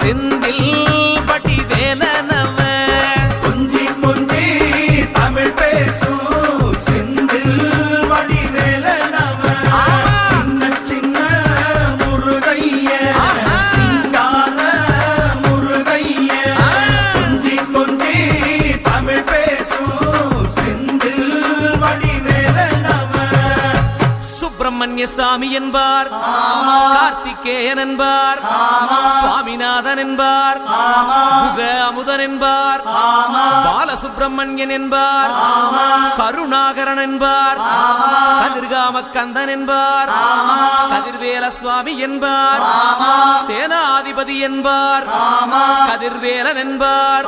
பேசும் சுப்பிரமணிய சாமி என்பார் கார்த்திகேயன் என்பார் சுவாமிநாதன் என்பார் முக அமுதன் என்பார் பாலசுப்பிரமணியன் என்பார் கருணாகரன் என்பார் கதிர்காம கந்தன் என்பார் கதிர்வேல சுவாமி என்பார் சேனாதிபதி என்பார் கதிர்வேலன் என்பார்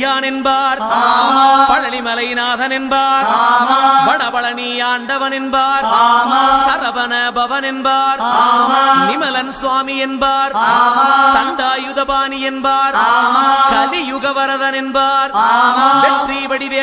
குன்றக்குடியான் என்பார். பழனிமலைநாதன் என்பார். வடபழனி ஆண்டவன் என்பார். சரவண பவன் என்பார். நிமலன் சுவாமி என்பார். தண்டாயுதபாணி என்பார். கலியுக வரதன் என்பார். வெற்றி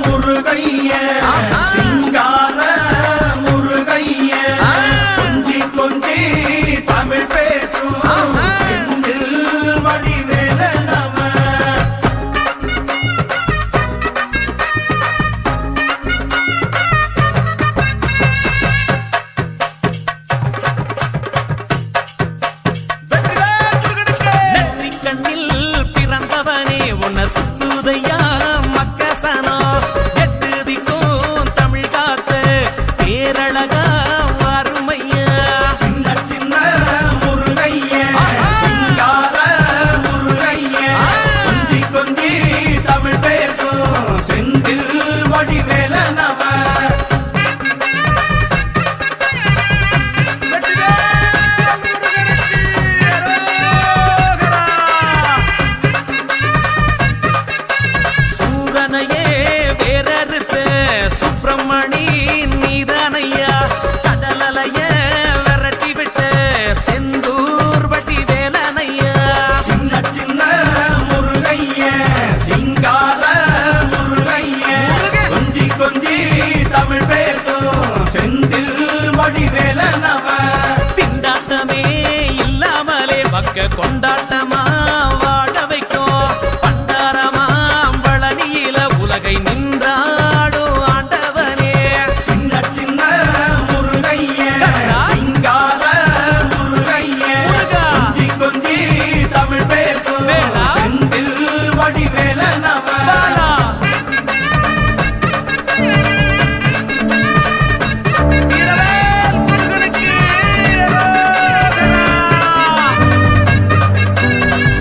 முருகைய சிங்கார கொண்டாட்ட